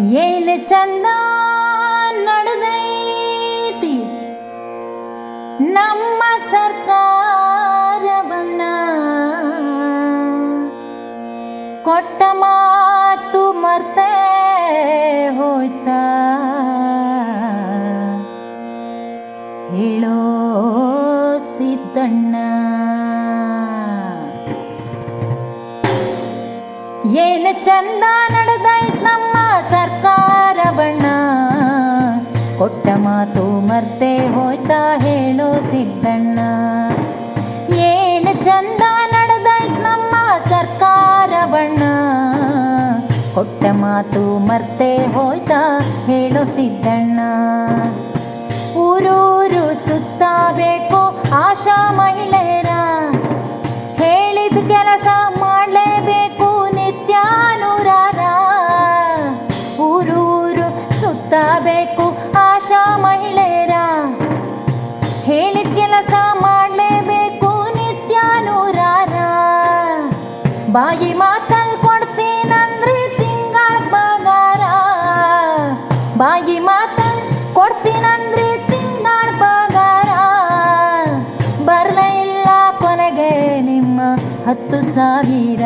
ಏನು ಚಂದ ನಡೆದೈತಿ. ನಮ್ಮ ಸರ್ಕಾರವನ್ನ ಕೊಟ್ಟ ಮಾತು ಮರ್ತೆ ಹೋಯ್ತಾ. ಹೇಳೋ ಸಿದ್ದಣ್ಣ. ಏನು ಚಂದ ನಡೆದೈತ್ ನಮ್ಮ ಸರ್ಕಾರ ಬಣ್ಣ? ಕೊಟ್ಟ ಮಾತು ಮರ್ತೆ ಹೋಯ್ತಾ ಹೇಳೋ ಸಿದ್ದಣ್ಣ. ಏನು ಚಂದ ನಡೆದೈತ್ ನಮ್ಮ ಸರ್ಕಾರ ಬಣ್ಣ? ಕೊಟ್ಟ ಮಾತು ಮರ್ತೆ ಹೋಯ್ತಾ ಹೇಳೋ ಸಿದ್ದಣ್ಣ. ಊರೂರು ಸುತ್ತಾಬೇಕು ಆಶಾ ಮಹಿಳೆಯರ ಸುತ್ತಬೇಕು ಆಶಾ ಮಹಿಳೆಯರ. ಹೇಳಿದ ಕೆಲಸ ಮಾಡಲೇಬೇಕು ನಿತ್ಯಾನುರಾರ. ಬಾಯಿ ಮಾತಲ್ ಕೊಡ್ತೀನಂದ್ರೆ ತಿಂಗಳ ಪಗಾರ. ಬಾಯಿ ಮಾತಲ್ ಕೊಡ್ತೀನಂದ್ರೆ ತಿಂಗಳ ಪಗಾರ. ಬರಲ ಇಲ್ಲ ಕೊನೆಗೆ ನಿಮ್ಮ ಹತ್ತು ಸಾವಿರ.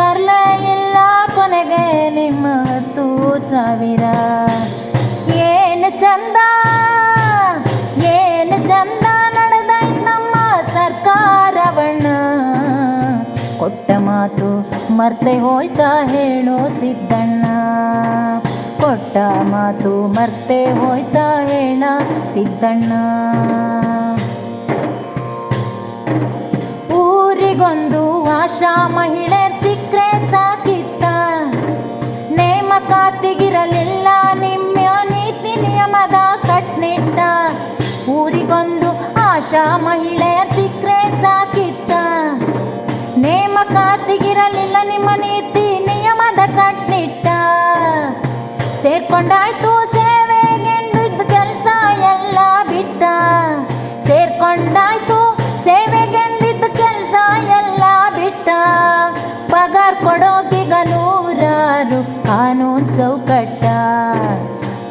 ಬರಲ ಇಲ್ಲ ಕೊನೆಗೆ ನಿಮ್ಮ ಹತ್ತು ಸಾವಿರ. ಕೊಟ್ಟ ಮಾತು ಮರ್ತೆ ಹೋಯ್ತಾ ಹೇಳೋ ಸಿದ್ದಣ್ಣ. ಕೊಟ್ಟ ಮಾತು ಮರ್ತೆ ಹೋಯ್ತಾ ಹೇಳ ಸಿದ್ದಣ್ಣ. ಊರಿಗೊಂದು ಆಶಾ ಮಹಿಳೆ ಸಿಕ್ರೆ ಸಾಕಿತ್ತ. ನೇಮಕಾತಿಗಿರಲಿಲ್ಲ ನಿಮ್ಮ ನೀತಿ ನಿಯಮದ ಕಟ್ನಿಟ್ಟ. ಊರಿಗೊಂದು ಆಶಾ ಮಹಿಳೆ ಸಿಕ್ರೆ ಸಾಕಿತ್ತ. ನೇಮಕಾತಿಗಿರಲಿಲ್ಲ ನಿಮ್ಮ ನೀತಿ, ನಿಯಮದ ಕಟ್ಟಿಟ್ಟ ಸೇರ್ಕೊಂಡಾಯ್ತು ಸೇವೆಗೆಂದು ಕೆಲಸ ಎಲ್ಲ ಬಿಟ್ಟ. ಸೇರ್ಕೊಂಡಾಯ್ತು ಸೇವೆಗೆಂದಿದ್ದ ಕೆಲಸ ಎಲ್ಲ ಬಿಟ್ಟ. ಪಗಾರ್ ಕೊಡೋಕೀಗ ನೂರಾರು ಕಾನೂನು ಚೌಕಟ್ಟ.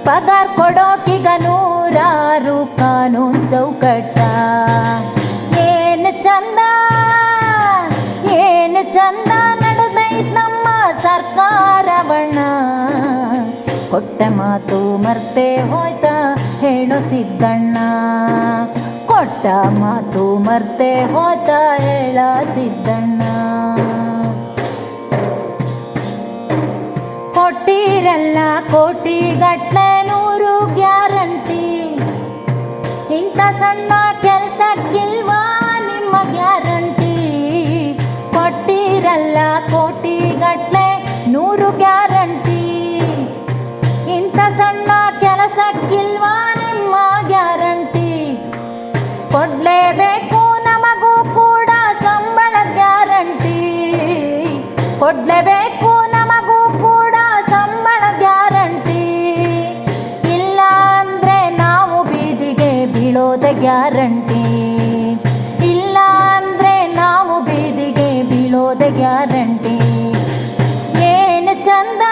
ಪಗಾರ್ ಕೊಡೋಕೀಗ ನೂರಾರು ಕಾನೂನು ಚೌಕಟ್ಟ. ಸರ್ಕಾರ ಬಣ್ಣ ಕೊಟ್ಟ ಮಾತು ಮರ್ತೆ ಹೋಯ್ತಾ ಹೇಳೋ ಸಿದ್ದಣ್ಣ. ಕೊಟ್ಟ ಮಾತು ಮರ್ತೆ ಹೋಯ್ತಾ ಹೇಳ ಸಿದ್ದಣ್ಣ. ಕೊಟ್ಟಿರಲ್ಲ ಕೋಟಿ ಗಟ್ಲೆ ಗ್ಯಾರಂಟಿ. ಇಲ್ಲ ಅಂದ್ರೆ ನಾವು ಬೀದಿಗೆ ಬೀಳೋದೆ ಗ್ಯಾರಂಟಿ. ಏನು ಚಂದ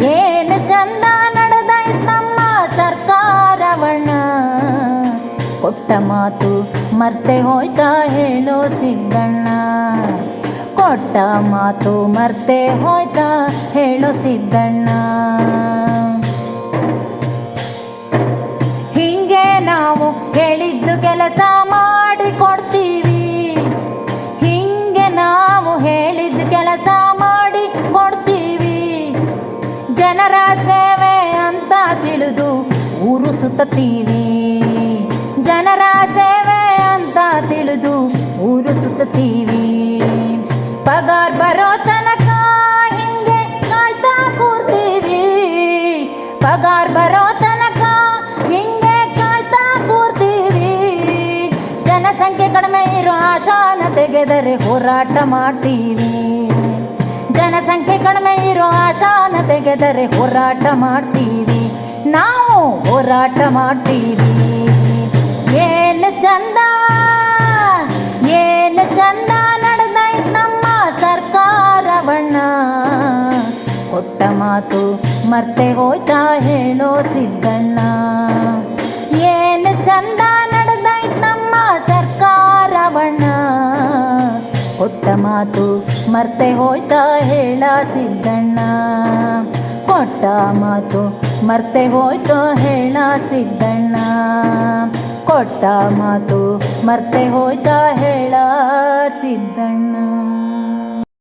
ಏನು ಚಂದ ನಡೆದೈತ್ ನಮ್ಮ ಸರ್ಕಾರವಣ್ಣ ಕೊಟ್ಟ ಮಾತು ಮರ್ತೆ ಹೋಯ್ತಾ ಹೇಳೋ ಸಿದ್ದಣ್ಣ. ಕೊಟ್ಟ ಮಾತು ಮರ್ತೆ ಹೋಯ್ತಾ ಹೇಳೋ ಸಿದ್ದಣ್ಣ. ಕೆಲಸ ಮಾಡಿ ಕೊಡ್ತೀವಿ. ಹಿಂಗೆ ನಾವು ಹೇಳಿದ ಕೆಲಸ ಮಾಡಿ ಕೊಡ್ತೀವಿ. ಜನರ ಸೇವೆ ಅಂತ ತಿಳಿದು ಊರು ಸುತ್ತೀವಿ ಜನರ ಸೇವೆ ಅಂತ ತಿಳಿದು ಊರು ಸುತ್ತೀವಿ ಪಗಾರ್ ಬರೋ ತೆಗೆದರೆ ಹೋರಾಟ ಮಾಡ್ತೀವಿ. ಜನಸಂಖ್ಯೆ ಕಡಿಮೆ ಇರೋ ಆಶಾನ ತೆಗೆದರೆ ಹೋರಾಟ ಮಾಡ್ತೀವಿ. ನಾವು ಹೋರಾಟ ಮಾಡ್ತೀವಿ. ಏನು ಚಂದ ಏನು ಚಂದ ನಡೆದೈತ್ ನಮ್ಮ ಸರ್ಕಾರವಣ್ಣ ಕೊಟ್ಟ ಮಾತು ಮತ್ತೆ ಹೋಯ್ತಾ ಹೇಳೋ ಸಿದ್ದಣ್ಣ. ಮಾತು ಮರ್ತೆ ಹೋಯ್ತಾ ಹೇಳ ಸಿದ್ದಣ್ಣ. ಕೊಟ್ಟ ಮಾತು ಮರ್ತೆ ಹೋಯ್ತಾ ಹೇಳ ಸಿದ್ದಣ್ಣ. ಕೊಟ್ಟ ಮಾತು ಮರ್ತೆ ಹೋಯ್ತಾ ಹೇಳ ಸಿದ್ದಣ್ಣ.